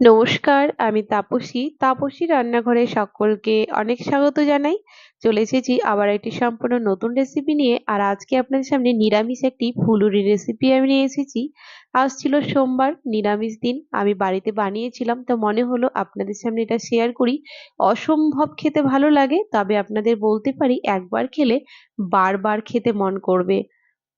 নমস্কার, আমি তাপসী। তাপসী রান্নাঘরে সকলকে অনেক স্বাগত জানাই। চলে এসেছি আবার একটি সম্পূর্ণ নতুন রেসিপি নিয়ে আর আজকে আপনাদের সামনে নিরামিষ একটি ফুলুরি রেসিপি আমি নিয়ে এসেছি। আজ ছিল সোমবার, নিরামিষ দিন। আমি বাড়িতে বানিয়েছিলাম তো মনে হলো আপনাদের সামনে এটা শেয়ার করি। অসম্ভব খেতে ভালো লাগে, তবে আপনাদের বলতে পারি একবার খেলে বারবার খেতে মন করবে।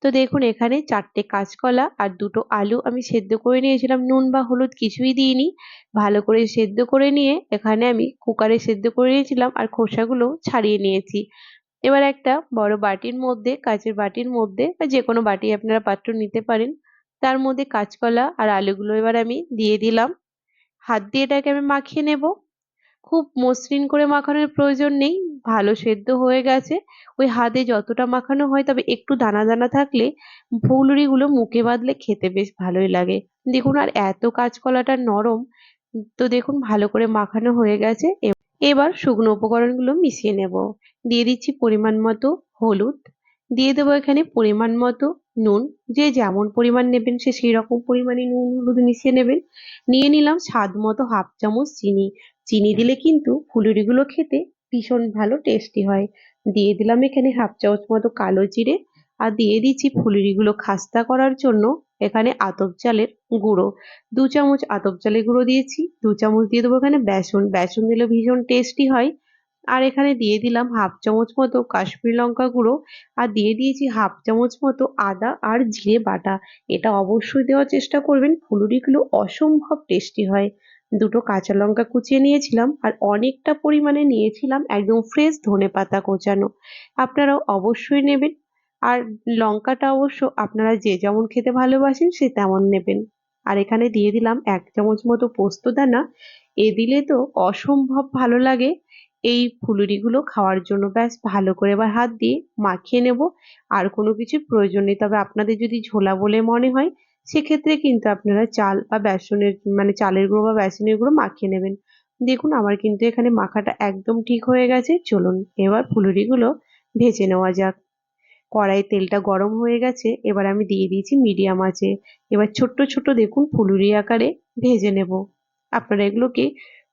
তো দেখুন, এখানে চারটে কাঁচকলা আর দুটো আলু আমি সেদ্ধ করে নিয়েছিলাম। নুন বা হলুদ কিছুই দিইনি। ভালো করে সেদ্ধ করে নিয়ে এখানে আমি কুকারে সেদ্ধ করে নিয়েছিলাম আর খোসাগুলো ছাড়িয়ে নিয়েছি। এবার একটা বড় বাটির মধ্যে, কাঁচের বাটির মধ্যে বা যে কোনো বাটি আপনারা পাত্র নিতে পারেন, তার মধ্যে কাঁচকলা আর আলুগুলো এবার আমি দিয়ে দিলাম। হাত দিয়ে এটাকে আমি মাখিয়ে নেব। খুব মসৃণ করে মাখানোর প্রয়োজন নেই। ভালো সেদ্ধ হয়ে গেছে। ওই হাতে যতটা মাখানো হয় তবে একটু দানা দানা থাকলে ফুলুরিগুলো মুখে বাঁধলে খেতে বেশ ভালোই লাগে। দেখুন আর এত কাঁচকলাটা নরম, তো দেখুন ভালো করে মাখানো হয়ে গেছে। এবার শুকনো উপকরণগুলো মিশিয়ে নেব। দিয়ে দিচ্ছি পরিমাণ মতো হলুদ। দিয়ে দেবো এখানে পরিমাণ মতো নুন। যে যেমন পরিমাণ নেবেন সে সেই রকম পরিমাণে নুন হলুদ মিশিয়ে নেবেন। নিয়ে নিলাম স্বাদ মতো হাফ চামচ চিনি। চিনি দিলে কিন্তু ফুলুরিগুলো খেতে ভীষণ ভালো টেস্টি হয়। দিয়ে দিলাম এখানে হাফ চামচ মতো কালো জিরে আর দিয়ে দিচ্ছি ফুলুরিগুলো খাস্তা করার জন্য এখানে আতপ চালের গুঁড়ো। দু চামচ আতপ চালের গুঁড়ো দিয়েছি, দু চামচ দিয়ে দেবো এখানে বেসন। বেসন দিলে ভীষণ টেস্টি হয়। আর এখানে দিয়ে দিলাম হাফ চামচ মতো কাশ্মীরি লঙ্কা গুঁড়ো আর দিয়ে দিয়েছি হাফ চামচ মতো আদা আর জিরে বাটা। এটা অবশ্যই দেওয়ার চেষ্টা করবেন, ফুলুরিগুলো অসম্ভব টেস্টি হয়। দুটো কাঁচা লঙ্কা কুচিয়ে নিয়েছিলাম আর অনেকটা পরিমাণে নিয়েছিলাম একদম ফ্রেশ ধনে পাতা কোচানো। আপনারাও অবশ্যই নেবেন। আর লঙ্কাটা অবশ্য আপনারা যে যেমন খেতে ভালোবাসেন সে তেমন নেবেন। আর এখানে দিয়ে দিলাম এক চামচ মতো পোস্ত দানা। এ দিলে তো অসম্ভব ভালো লাগে। এই ফুলুরিগুলো খাওয়ার জন্য ব্যাস ভালো করে এবার হাত দিয়ে মাখিয়ে নেব। আর কোনো কিছু প্রয়োজন নেই। তবে আপনাদের যদি ঝোলা বলে মনে হয় সেক্ষেত্রে কিন্তু আপনারা চাল বা বেসনের মানে চালের গুঁড়ো বা বেসনের গুঁড়ো মাখিয়ে নেবেন। দেখুন, আমার কিন্তু এখানে মাখাটা একদম ঠিক হয়ে গেছে। চলুন, এবার ফুলুরিগুলো ভেজে নেওয়া যাক। কড়াই তেলটা গরম হয়ে গেছে, এবার আমি দিয়ে দিয়েছি মিডিয়াম আঁচে। এবার ছোট্ট ছোট্ট দেখুন, ফুলুরি আকারে ভেজে নেব। আপনারা এগুলোকে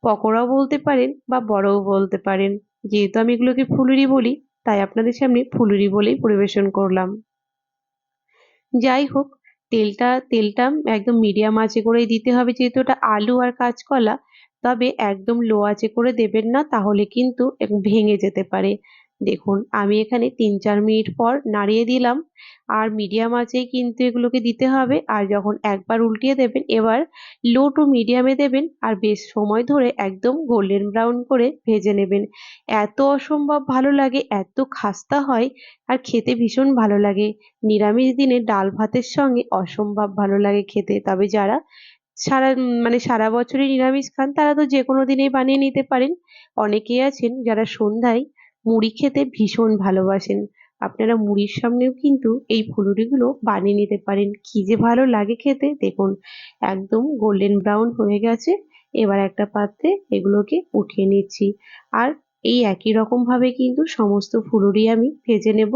পকোড়াও বলতে পারেন বা বড়ও বলতে পারেন। যেহেতু আমি এগুলোকে ফুলুরি বলি, তাই আপনাদের সামনে ফুলুরি বলেই পরিবেশন করলাম। যাই হোক তেলটা তেলটা একদম মিডিয়াম আঁচে করেই দিতে হবে। যেহেতু ওটা আলু আর কাঁচকলা, তবে একদম লো আঁচে করে দেবেন না, তাহলে কিন্তু ভেঙে যেতে পারে। দেখুন, আমি এখানে তিন চার মিনিট পর নাড়িয়ে দিলাম। আর মিডিয়াম আঁচেই কিন্তু এগুলোকে দিতে হবে। আর যখন একবার উল্টিয়ে দেবেন, এবার লো টু মিডিয়ামে দেবেন। আর বেশ সময় ধরে একদম গোল্ডেন ব্রাউন করে ভেজে নেবেন। এত অসম্ভব ভালো লাগে, এত খাস্তা হয়, আর খেতে ভীষণ ভালো লাগে। নিরামিষ দিনে ডাল ভাতের সঙ্গে অসম্ভব ভালো লাগে খেতে। তবে যারা সারা মানে সারা বছরই নিরামিষ খান, তারা তো যে কোনো দিনেই বানিয়ে নিতে পারেন। অনেকেই আছেন যারা সন্ধ্যায় মুড়ি খেতে ভীষণ ভালোবাসেন। আপনারা মুড়ির সামনেও কিন্তু এই ফুলুরিগুলো বানিয়ে নিতে পারেন। কি যে ভালো লাগে খেতে। দেখুন, একদম গোল্ডেন ব্রাউন হয়ে গেছে। এবার একটা পাত্রে এগুলোকে উঠিয়ে নিচ্ছি। আর এই একই রকমভাবে কিন্তু সমস্ত ফুলুরি আমি ভেজে নেব।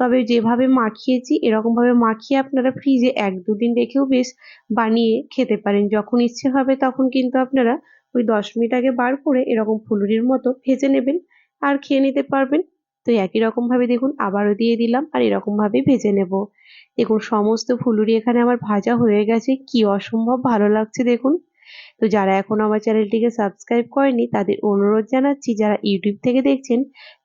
তবে যেভাবে মাখিয়েছি, এরকমভাবে মাখিয়ে আপনারা ফ্রিজে এক দুদিন রেখেও বেশ বানিয়ে খেতে পারেন। যখন ইচ্ছে হবে তখন কিন্তু আপনারা ওই দশ মিনিট আগে বার করে এরকম ফুলুরির মতো ভেজে নেবেন। আর খেয়ে নিতে পারবেন। তো একই রকমভাবে দেখুন, আবারও দিয়ে দিলাম আর এরকমভাবেই ভেজে নেব। দেখুন, সমস্ত ফুলুরি এখানে আমার ভাজা হয়ে গেছে। কি অসম্ভব ভালো লাগছে দেখুন। তো যারা এখন আমার চ্যানেলটিকে সাবস্ক্রাইব করেনি তাদের অনুরোধ জানাচ্ছি, যারা ইউটিউব থেকে দেখছেন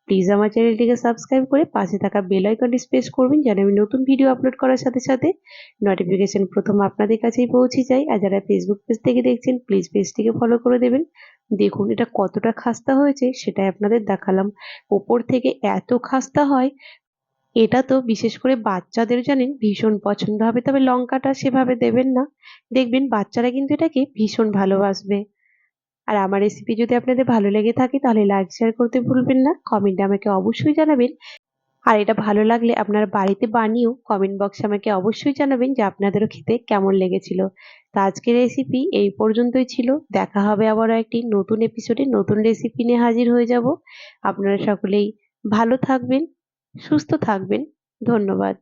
প্লিজ আমার চ্যানেলটিকে সাবস্ক্রাইব করে পাশে থাকা বেল আইকনটি প্রেস করবেন যেন আমি নতুন ভিডিও আপলোড করার সাথে সাথে নোটিফিকেশন প্রথম আপনাদের কাছেই পৌঁছে যায়। আর যারা ফেসবুক পেজ থেকে দেখছেন প্লিজ পেজটিকে ফলো করে দেবেন। দেখুন এটা কতটা খাস্তা হয়েছে, সেটাই আপনাদের দেখালাম। ওপর থেকে এত খাস্তা হয়, এটা তো বিশেষ করে বাচ্চাদের জানেন ভীষণ পছন্দ হবে, তবে লঙ্কাটা সেভাবে দেবেন না। দেখবেন বাচ্চারা কিন্তু এটাকে ভীষণ ভালোবাসবে। আর আমার রেসিপি যদি আপনাদের ভালো লেগে থাকে, তাহলে লাইক শেয়ার করতে ভুলবেন না। কমেন্টে আমাকে অবশ্যই জানাবেন। আর এটা ভালো লাগলে আপনার বাড়িতে বানিয়েও কমেন্ট বক্সে আমাকে অবশ্যই জানাবেন যে আপনাদেরও খেতে কেমন লেগেছিল। তো আজকের রেসিপি এই পর্যন্তই ছিল। দেখা হবে আবারও একটি নতুন এপিসোডে নতুন রেসিপি নিয়ে হাজির হয়ে যাব। আপনারা সকলেই ভালো থাকবেন, সুস্থ থাকবেন। ধন্যবাদ।